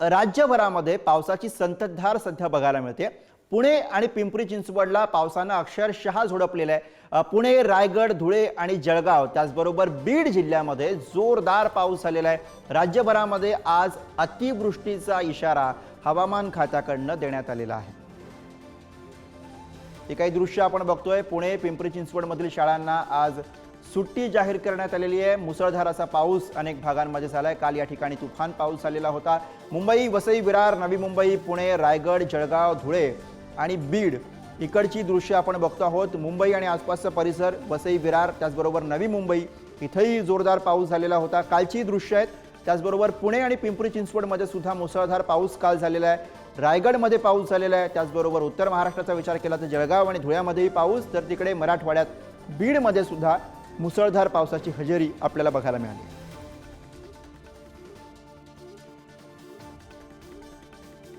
राज्यभरामध्ये पावसाची संततधार सध्या बघायला मिळते. पुणे आणि पिंपरी चिंचवडला पावसानं अक्षरशः झोडपलेलं आहे. पुणे रायगड धुळे आणि जळगाव त्याचबरोबर बीड जिल्ह्यामध्ये जोरदार पाऊस झालेला आहे. राज्यभरामध्ये आज अतिवृष्टीचा इशारा हवामान खात्याकडनं देण्यात आलेला आहे. हे काही दृश्य आपण बघतोय. पुणे पिंपरी चिंचवडमधील शाळांना आज सुट्टी जाहीर करण्यात आलेली आहे. मुसळधार असा पाऊस अनेक भागांमध्ये झाला आहे काल या ठिकाणी तुफान पाऊस झालेला होता. मुंबई वसई विरार नवी मुंबई पुणे रायगड जळगाव धुळे आणि बीड इकडची दृश्य आपण बघतो आहोत. मुंबई आणि आसपासचा परिसर वसई विरार त्याचबरोबर नवी मुंबई इथंही जोरदार पाऊस झालेला होता. कालची दृश्य आहेत. त्याचबरोबर पुणे आणि पिंपरी चिंचवडमध्ये सुद्धा मुसळधार पाऊस काल झालेला आहे. रायगडमध्ये पाऊस झालेला आहे. त्याचबरोबर उत्तर महाराष्ट्राचा विचार केला तर जळगाव आणि धुळ्यामध्येही पाऊस तर तिकडे मराठवाड्यात बीडमध्ये सुद्धा मुसळधार पावसाची हजेरी आपल्याला बघायला मिळाली.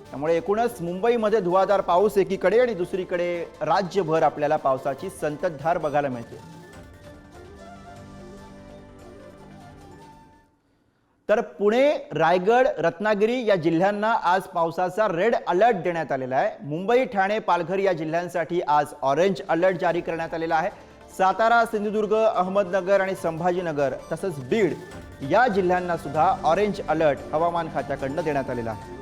त्यामुळे एकूणच मुंबईमध्ये धुवाधार पाऊस एकीकडे आणि दुसरीकडे राज्यभर आपल्याला पावसाची संततधार बघायला मिळते. तर पुणे रायगड रत्नागिरी या जिल्ह्यांना आज पावसाचा रेड अलर्ट देण्यात आलेला आहे. मुंबई ठाणे पालघर या जिल्ह्यांसाठी आज ऑरेंज अलर्ट जारी करण्यात आलेला आहे. सातारा सिंधुदुर्ग अहमदनगर आणि संभाजीनगर तसंच बीड या जिल्ह्यांना सुद्धा ऑरेंज अलर्ट हवामान खात्याकडनं देण्यात आलेला आहे.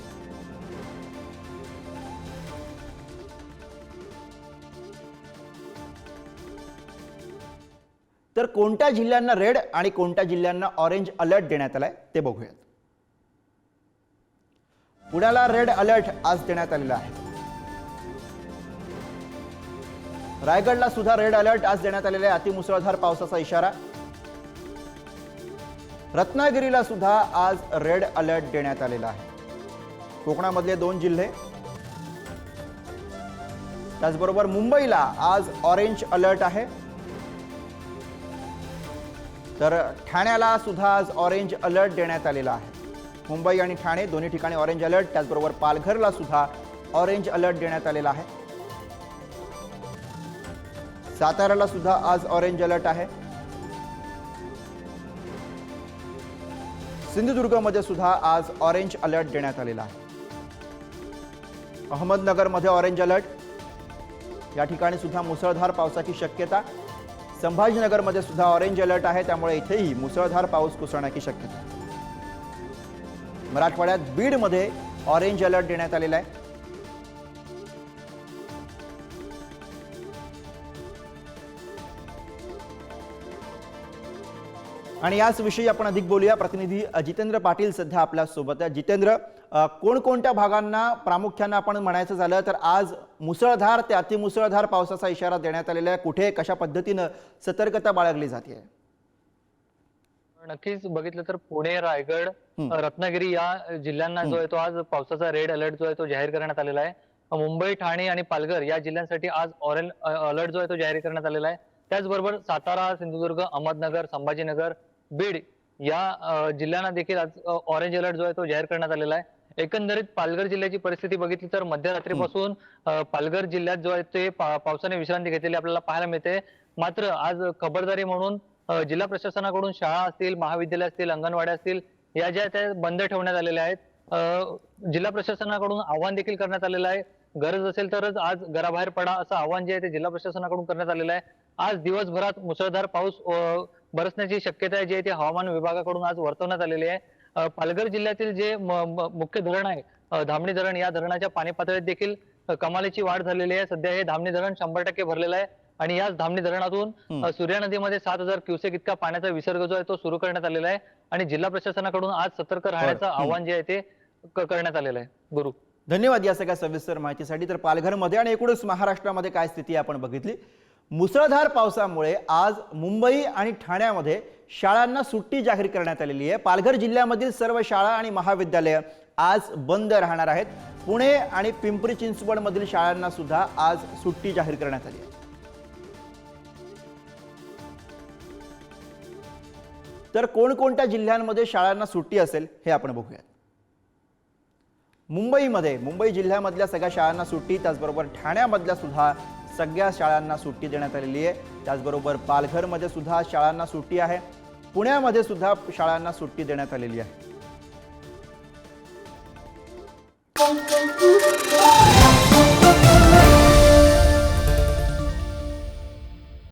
तर कोणत्या जिल्ह्यांना रेड आणि कोणत्या जिल्ह्यांना ऑरेंज अलर्ट देण्यात आलाय ते बघूयात. पुण्याला रेड अलर्ट आज देण्यात आलेला आहे. रायगडला सुद्धा रेड अलर्ट. आज देण्यात आलेला आहे अतिमुसळधार पावसाचा इशारा. रत्नागिरीला सुद्धा आज रेड अलर्ट देण्यात आलेला आहे. कोकणामधले दोन जिल्हे. त्याचबरोबर मुंबईला आज ऑरेंज अलर्ट आहे. तर ठाण्याला सुद्धा आज ऑरेंज अलर्ट देण्यात आलेला आहे. मुंबई आणि ठाणे दोन्ही ठिकाणी ऑरेंज अलर्ट. त्याचबरोबर पालघरला सुद्धा ऑरेंज अलर्ट देण्यात आलेला आहे. साताऱ्याला सुद्धा आज ऑरेंज अलर्ट आहे. सिंधुदुर्गमध्ये सुद्धा आज ऑरेंज अलर्ट देण्यात आलेला आहे. अहमदनगरमध्ये ऑरेंज अलर्ट या ठिकाणी सुद्धा मुसळधार पावसाची शक्यता. संभाजीनगरमध्ये सुद्धा ऑरेंज अलर्ट आहे त्यामुळे इथेही मुसळधार पाऊस कोसळण्याची शक्यता. मराठवाड्यात बीडमध्ये ऑरेंज अलर्ट देण्यात आलेला आहे. आणि याच विषयी आपण अधिक बोलूया. प्रतिनिधी जितेंद्र पाटील सध्या आपल्यासोबत आहे जितेंद्र कोणकोणत्या भागांना प्रामुख्यानं आपण म्हणायचं झालं तर आज मुसळधार ते अतिमुसळधार पावसाचा इशारा देण्यात आलेला आहे. कुठे कशा पद्धतीनं सतर्कता बाळगली जाते? नक्कीच बघितलं तर पुणे रायगड रत्नागिरी या जिल्ह्यांना जो आहे तो आज पावसाचा रेड अलर्ट जो आहे तो जाहीर करण्यात आलेला आहे. मुंबई ठाणे आणि पालघर या जिल्ह्यांसाठी आज ऑरेंज अलर्ट जो आहे तो जाहीर करण्यात आलेला आहे. त्याचबरोबर सातारा सिंधुदुर्ग अहमदनगर संभाजीनगर बीड या जिल्ह्यांना देखील आज ऑरेंज अलर्ट जो आहे तो जाहीर करण्यात आलेला आहे. एकंदरीत पालघर जिल्ह्याची परिस्थिती बघितली तर मध्यरात्रीपासून पालघर जिल्ह्यात जो आहे ते पा- पावसाने विश्रांती घेतलेली आपल्याला पाहायला मिळते. मात्र आज खबरदारी म्हणून जिल्हा प्रशासनाकडून शाळा असतील महाविद्यालय असतील अंगणवाड्या असतील या ज्या त्या बंद ठेवण्यात आलेल्या आहेत जिल्हा प्रशासनाकडून आव्हान देखील करण्यात आलेलं आहे. गरज असेल तरच आज घराबाहेर पडा असं आव्हान जे आहे ते जिल्हा प्रशासनाकडून करण्यात आलेलं आहे. आज दिवसभरात मुसळधार पाऊस बरसण्याची शक्यता जी आहे ती हवामान विभागाकडून आज वर्तवण्यात आलेली आहे. पालघर जिल्ह्यातील जे मुख्य धरण आहे धामणी धरण या धरणाच्या पाणी पातळीत देखील कमालीची वाढ झालेली आहे. सध्या हे धामणी धरण शंभर टक्के भरलेलं आहे आणि याच धामणी धरणातून सूर्या नदीमध्ये सात हजार क्युसेक इतका पाण्याचा विसर्ग जो आहे तो सुरू करण्यात आलेला आहे आणि जिल्हा प्रशासनाकडून आज सतर्क राहण्याचं आवाहन जे आहे ते करण्यात आलेलं आहे. गुरु. धन्यवाद या सगळ्या सविस्तर माहितीसाठी. तर पालघरमध्ये आणि एकूणच महाराष्ट्रामध्ये काय स्थिती आहे आपण बघितली. मुसळधार पावसामुळे आज मुंबई आणि ठाण्यामध्ये शाळांना सुट्टी जाहीर करण्यात आलेली आहे. पालघर जिल्ह्यामधील सर्व शाळा आणि महाविद्यालय आज बंद राहणार आहेत. पुणे आणि पिंपरी चिंचवडमधील शाळांना सुद्धा आज सुट्टी जाहीर करण्यात आली आहे. तर कोणकोणत्या जिल्ह्यांमध्ये शाळांना सुट्टी असेल हे आपण बघूयात. मुंबईमध्ये मुंबई जिल्ह्यामधल्या सगळ्या शाळांना सुट्टी त्याचबरोबर ठाण्यामधल्या सुद्धा सगळ्या शाळांना सुट्टी देण्यात आलेली आहे. त्याचबरोबर पालघरमध्ये सुद्धा शाळांना सुट्टी आहे. पुण्यामध्ये सुद्धा शाळांना सुट्टी देण्यात आलेली आहे.